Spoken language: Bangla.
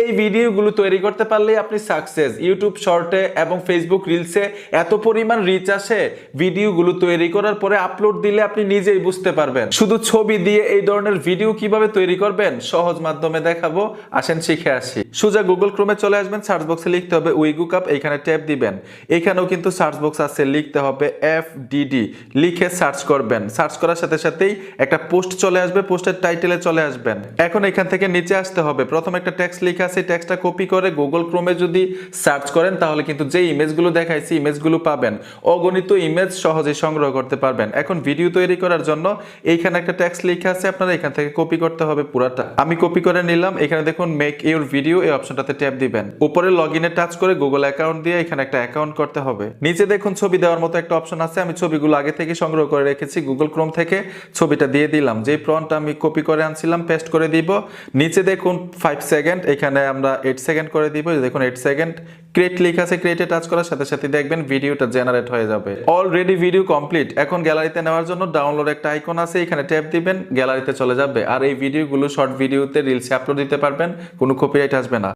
এই ভিডিওগুলো তৈরি করতে পারলেই আপনি সাকসেস ইউটিউব শর্টে এবং ফেসবুক রিলসে এত পরিমাণ রিচ আসে ভিডিওগুলো তৈরি করার পরে আপলোড দিলে আপনি নিজেই বুঝতে পারবেন। শুধু ছবি দিয়ে এই ধরনের ভিডিও কীভাবে তৈরি করবেন সহজ মাধ্যমে দেখাবো। আসেন শিখে আসি। সোজা গুগল ক্রোমে চলে আসবেন সার্চ বক্সে লিখতে হবে উইগু কাপ এখানে ট্যাপ দিবেন। এখানেও কিন্তু সার্চ বক্স আছে, লিখতে হবে এফ ডিডি লিখে সার্চ করবেন। সার্চ করার সাথে সাথেই একটা পোস্ট চলে আসবে পোস্টের টাইটেলে চলে আসবেন। এখন এখান থেকে নিচে আসতে হবে। প্রথম একটা টেক্সট লেখা আছে টেক্সটটা কপি করে গুগল ক্রোমে যদি সার্চ করেন, তাহলে কিন্তু যে ইমেজগুলো দেখাইছি ইমেজগুলো পাবেন। অগণিত ইমেজ সহজে সংগ্রহ করতে পারবেন। এখন ভিডিও তৈরি করার জন্য এইখানে একটা টেক্সট লেখা আছে, আপনারা এখান থেকে কপি করতে হবে পুরাটা। আমি কপি করে নিলাম, এখানে দেখুন মেক ইউর ভিডিও এই অপশনটাতে ট্যাপ দিবেন। উপরে লগ ইনে টাচ করে গুগল অ্যাকাউন্ট দিয়ে এখানে একটা অ্যাকাউন্ট করতে হবে। নিচে দেখুন ছবি দেওয়ার মতো একটা অপশন আছে, আমি ছবিগুলো আগে থেকে সংগ্রহ করে রেখেছি গুগল ক্রোম থেকে ছবিটা দিয়ে দিলাম। যে ফ্রন্টটা আমি কপি করে আনছিলাম পেস্ট করে দিব। নিচে দেখুন ফাইভ সেকেন্ড এখানে আমরা এইট সেকেন্ড করে দিব। দেখুন এইট সেকেন্ড ক্রিয়েট লিখ আছে ক্রিয়েটে টাচ করার সাথে সাথে দেখবেন ভিডিওটা জেনারেট হয়ে যাবে। অলরেডি ভিডিও কমপ্লিট এখন গ্যালারিতে নেওয়ার জন্য ডাউনলোড একটা আইকন আছে, এখানে ট্যাপ দিবেন গ্যালারিতে চলে যাবে। আর এই ভিডিওগুলো শর্ট ভিডিওতে রিলসে আপলোড দিতে পারবেন, কোনো কপিরাইট আসবে না।